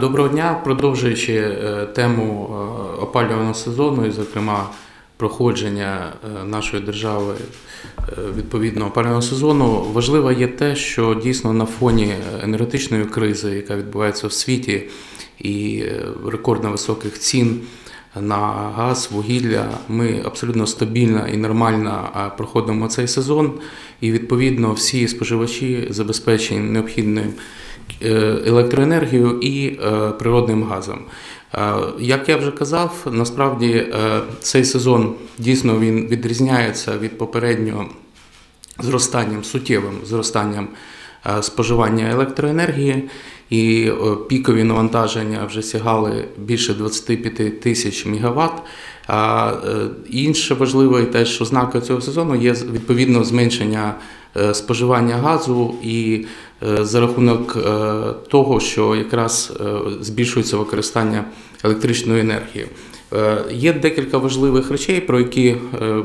Доброго дня. Продовжуючи е, тему е, опалювального сезону, і, зокрема, проходження е, нашої держави е, відповідно опалювального сезону, важливо є те, що дійсно на фоні енергетичної кризи, яка відбувається в світі, і рекордно високих цін на газ, вугілля, ми абсолютно стабільно і нормально проходимо цей сезон, і відповідно всі споживачі забезпечені необхідним е, електроенергією і е, природним газом. Е, Як я вже казав, насправді цей сезон дійсно він відрізняється від попереднього зростанням, суттєвим зростанням споживання електроенергії, і пікові навантаження вже сягали більше 25 тисяч мегаватт. А інше важливе теж ознакою цього сезону є відповідно зменшення споживання газу і за рахунок е, того, що якраз е, збільшується використання електричної енергії. Е, Є декілька важливих речей, про які е,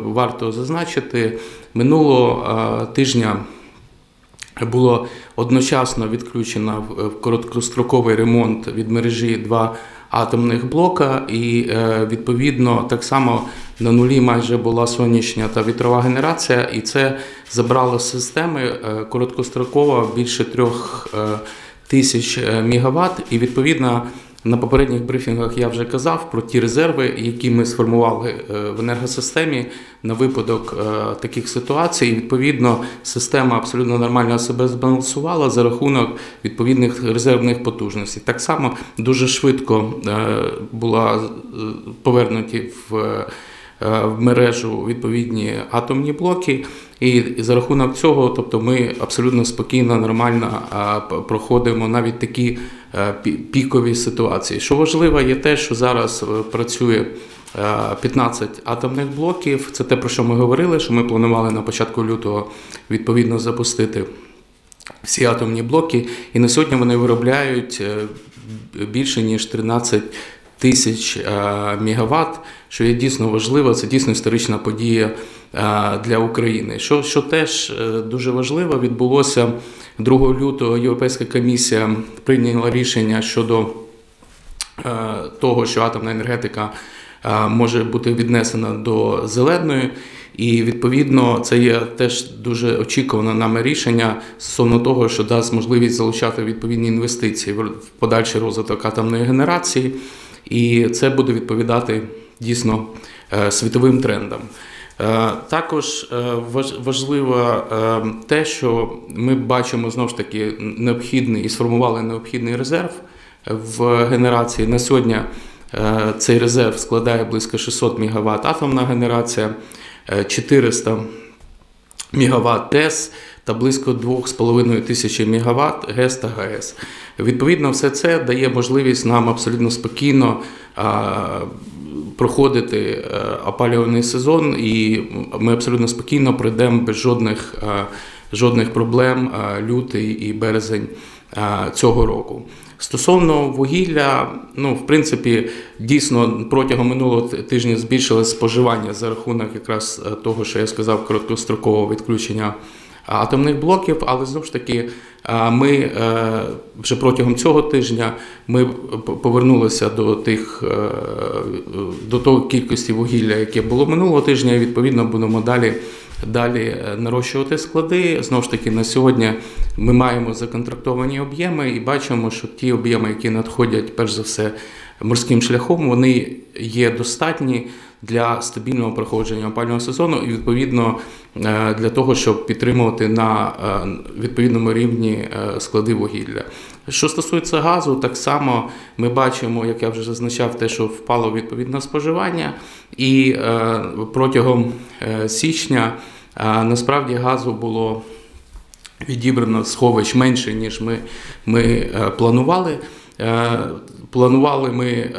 варто зазначити. Минулого е, тижня було одночасно відключено в короткостроковий ремонт від мережі два атомних блока, і е, відповідно так само на нулі майже була сонячна та вітрова генерація, і це забрало системи е, короткостроково більше трьох е, тисяч мегаватт, і відповідно. На попередніх брифінгах я вже казав про ті резерви, які ми сформували е, в енергосистемі на випадок е, таких ситуацій. І, Відповідно, система абсолютно нормально себе збалансувала за рахунок відповідних резервних потужностей. Так само дуже швидко е, була повернуті в. В мережу відповідні атомні блоки, і за рахунок цього, тобто, ми абсолютно спокійно, нормально проходимо навіть такі пікові ситуації. Що важливо, є те, що зараз е, працює е, 15 атомних блоків. Це те, про що ми говорили, що ми планували на початку лютого відповідно запустити всі атомні блоки, і на сьогодні вони виробляють е, більше ніж 13 тисяч е, мегаватт, що є дійсно важливо, це дійсно історична подія е, для України. Що, що теж е, дуже важливо, відбулося 2 лютого Європейська комісія прийняла рішення щодо того, що атомна енергетика може бути віднесена до зеленої. І відповідно це є теж дуже очікуване нами рішення стосовно того, що дасть можливість залучати відповідні інвестиції в подальший розвиток атомної генерації, і це буде відповідати дійсно е, світовим трендам. Е, Також е, важливо те, що ми бачимо знову ж таки необхідний і сформували необхідний резерв в генерації. На сьогодні цей резерв складає близько 600 МВт атомна генерація, е, 400 МВт ТЕС та близько 2,5 тисячі МВт ГЕС та ГАЕС. Відповідно, все це дає можливість нам абсолютно спокійно проходити е, опалювальний сезон, і ми абсолютно спокійно пройдемо без жодних, жодних проблем лютий і березень цього року. Стосовно вугілля, ну в принципі, дійсно протягом минулого тижня збільшилось споживання за рахунок якраз е, того, що я сказав, короткострокового відключення атомних блоків, але знову ж таки, е, ми е, вже протягом цього тижня ми повернулися до тих е, до того кількості вугілля, яке було минулого тижня, і відповідно будемо далі. Далі е, нарощувати склади. Знову ж таки, на сьогодні ми маємо законтрактовані об'єми і бачимо, що ті об'єми, які надходять, перш за все, морським шляхом, вони є достатні для стабільного проходження опалювального сезону і відповідно е, для того, щоб підтримувати на е, відповідному рівні е, склади вугілля. Що стосується газу, так само ми бачимо, як я вже зазначав, те, що впало відповідне споживання, і протягом січня насправді газу було відібрано сховищ менше, ніж ми, ми планували. Е, Планували ми е,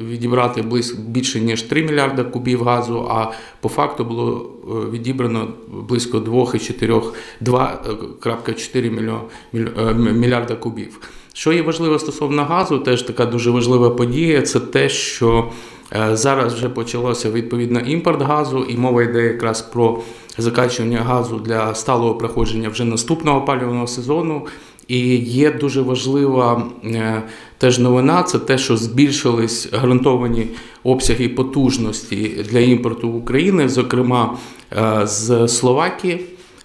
відібрати близько більше ніж 3 мільярда кубів газу, а по факту було е, відібрано близько 2,4 2,4 мільйо- міль- е, мільярда кубів. Що є важливо стосовно газу, теж така дуже важлива подія, це те, що зараз вже почалося відповідно імпорт газу, і мова йде якраз про закачування газу для сталого проходження вже наступного опалювального сезону. І є дуже важлива е, теж новина, це те, що збільшились гарантовані обсяги потужності для імпорту України, зокрема е, з Словакії.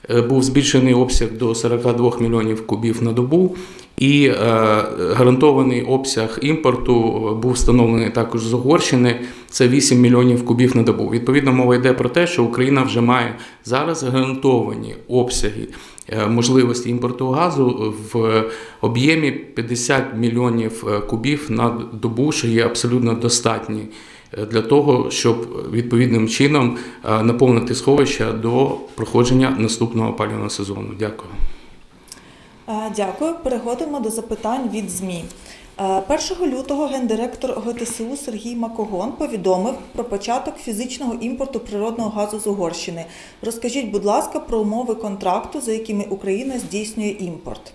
Е, Був збільшений обсяг до 42 мільйонів кубів на добу, і е, гарантований обсяг імпорту був встановлений також з Угорщини. Це 8 мільйонів кубів на добу. Відповідно, мова йде про те, що Україна вже має зараз гарантовані обсяги е, можливості імпорту газу в об'ємі 50 мільйонів е, кубів на добу, що є абсолютно достатні е, для того, щоб відповідним чином е, наповнити сховища до проходження наступного опалювального сезону. Дякую. Дякую. Переходимо до запитань від ЗМІ. Е, 1 лютого гендиректор ГТСУ Сергій Макогон повідомив про початок фізичного імпорту природного газу з Угорщини. Розкажіть, будь ласка, про умови контракту, за якими Україна здійснює імпорт.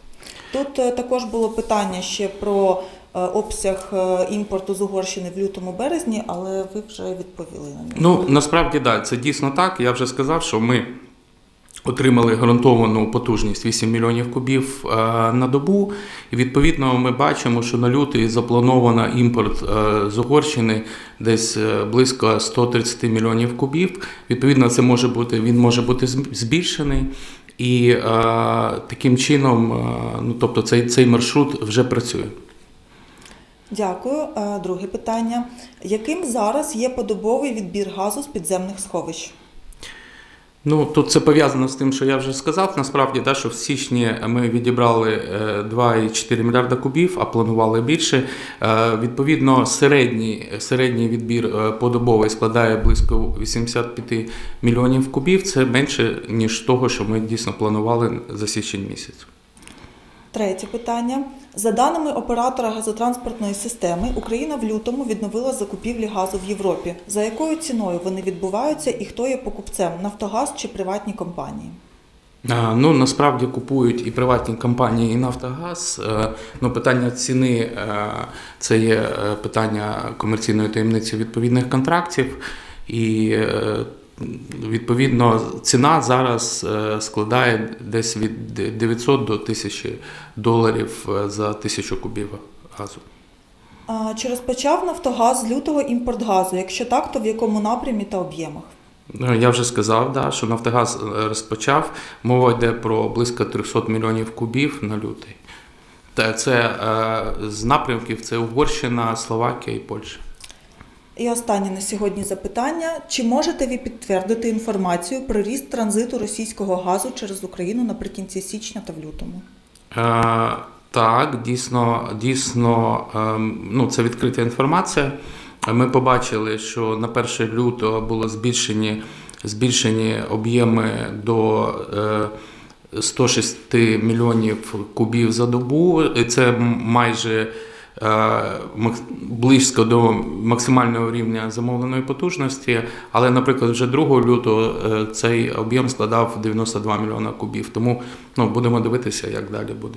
Тут е, також було питання ще про е, обсяг е, імпорту з Угорщини в лютому березні, але ви вже відповіли на нього. Ну насправді так, це дійсно так. Я вже сказав, що ми отримали гарантовану потужність 8 мільйонів кубів е, на добу. І відповідно ми бачимо, що на лютий заплановано імпорт е, з Угорщини десь е, близько 130 мільйонів кубів. Відповідно, це може бути він може бути збільшений. І таким чином, ну тобто, цей, цей маршрут вже працює. Дякую. Друге питання. Яким зараз є подобовий відбір газу з підземних сховищ? Ну тут це пов'язано з тим, що я вже сказав. Насправді, да, що в січні ми відібрали е, 2,4 мільярда кубів, а планували більше. Е, Відповідно, середній, середній відбір е, подобовий складає близько 85 мільйонів кубів. Це менше ніж того, що ми дійсно планували за січень місяць. Третє питання. За даними оператора газотранспортної системи, Україна в лютому відновила закупівлі газу в Європі. За якою ціною вони відбуваються і хто є покупцем Нафтогаз чи приватні компанії? Ну насправді купують і приватні компанії, і Нафтогаз. Е, Ну, питання ціни е, це є е, питання комерційної таємниці відповідних контрактів. І відповідно ціна зараз е, складає десь від 900 до 1000 доларів е, за тисячу кубів газу. А, Чи розпочав Нафтогаз з лютого імпорт газу? Якщо так, то в якому напрямі та об'ємах? Ну, Я вже сказав, да, що Нафтогаз е, розпочав. Мова йде про близько 300 мільйонів кубів на лютий. Це з напрямків це Угорщина, Словакія і Польща. І останнє на сьогодні запитання: чи можете ви підтвердити інформацію про ріст транзиту російського газу через Україну наприкінці січня та в лютому? Е, так, дійсно, дійсно, ем, ну, це відкрита інформація. Ми побачили, що на 1 лютого було збільшені, збільшені об'єми до е, 106 мільйонів кубів за добу. Це майже е, близько до максимального рівня замовленої потужності. Але, наприклад, вже 2 лютого е, цей об'єм складав 92 мільйона кубів. Тому ну, будемо дивитися, як далі буде.